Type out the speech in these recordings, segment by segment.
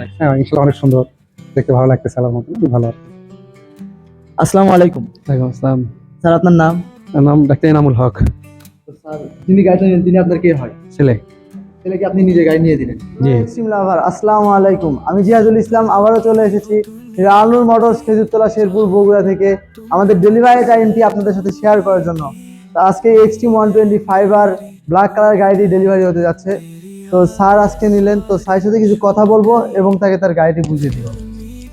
লাগছে? হ্যাঁ ইনশাল্লাহ অনেক সুন্দর। দেখতে ভালো লাগতেছে মতো। ভালো। আসসালামু আলাইকুম। ওয়ালাইকুম আসসালাম। স্যার আপনার নাম? নাম ডাক্তার এনামুল হক। স্যার যিনি গাড়িটা নিলেন তিনি আপনার কে হয়? ছেলে। ছেলেকে আপনি নিজে গাড়ি নিয়ে দিলেন। জি। আসসালামু আলাইকুম। আমি জিয়াদুল ইসলাম আবারও চলে এসেছি আলুর মোটরস খেজুরতলা শেরপুর বগুড়া থেকে আমাদের ডেলিভারি টাইমটি আপনাদের সাথে শেয়ার করার জন্য। তো আজকে এক্সট্রিম ওয়ান টোয়েন্টি ফাইভ আর ব্ল্যাক কালার গাড়িটি ডেলিভারি হতে যাচ্ছে। তো স্যার আজকে নিলেন তো স্যারের সাথে কিছু কথা বলব এবং তাকে তার গাড়িটি বুঝিয়ে দিব।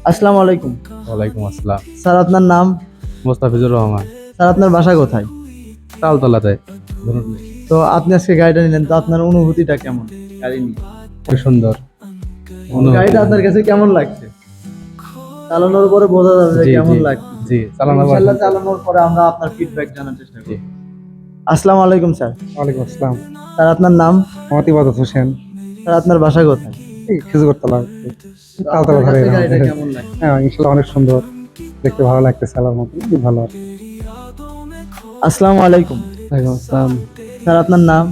আসসালামু আলাইকুম। ওয়ালাইকুম আসসালাম। স্যার আপনার নাম? মোস্তাফিজুর রহমান। স্যার আপনার বাসা কোথায়? তালতলাতে তো আপনি আজকে গাড়িটা নিলেন তো আপনার অনুভূতিটা কেমন? গাড়ি নিয়ে। খুব সুন্দর। গাড়িটা আপনার কাছে কেমন লাগছে? চালানোর পরে বোঝা যাবে কেমন লাগছে। জি চালানোর পরে। আমরা আপনার ফিডব্যাক জানার চেষ্টা করব। আসসালামু আলাইকুম স্যার। ওয়ালাইকুম আসসালাম। স্যার আপনার নাম? আমার ইবাদত হোসেন। স্যার আপনার বাসা কোথায়? খেজুরতলা তালতলা ধরে হ্যাঁ ইনশাল্লাহ অনেক সুন্দর। দেখতে ভালো লাগতেছে আমার মতো। ভালো। আসসালামু আলাইকুম। ওয়ালাইকুম আসসালাম। স্যার আপনার নাম?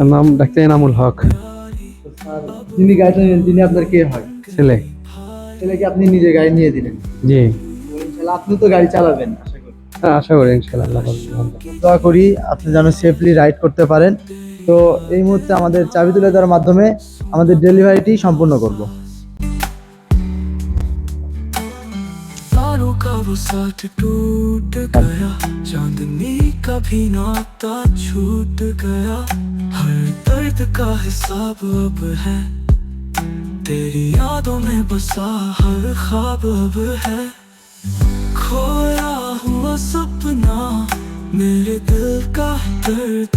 আমার নাম ডাক্তার এনামুল হক। স্যার যিনি গাড়িটা নিলেন তিনি আপনার কে হয়? ছেলে। ছেলেকে আপনি নিজে গাড়ি নিয়ে দিলেন। জি। আপনি তো গাড়ি চালাবেন। আশা করি হ্যাঁ আশা করি ইনশাল্লাহ আল্লাহ ভালো করবে। দোয়া করি আপনি যেন সেফলি রাইড করতে পারেন তো এই মুহূর্তে আমাদের চাবি তুলে দেওয়ার মাধ্যমে আমাদের ডেলিভারিটি সম্পূর্ণ করব तारों का वो साथ टूट गया चांदनी का भी नाता छूट गया हर दर्द का हिसाब अब है तेरी यादों में बसा हर ख्वाब अब है खोया हुआ सपना मेरे दिल का दर्द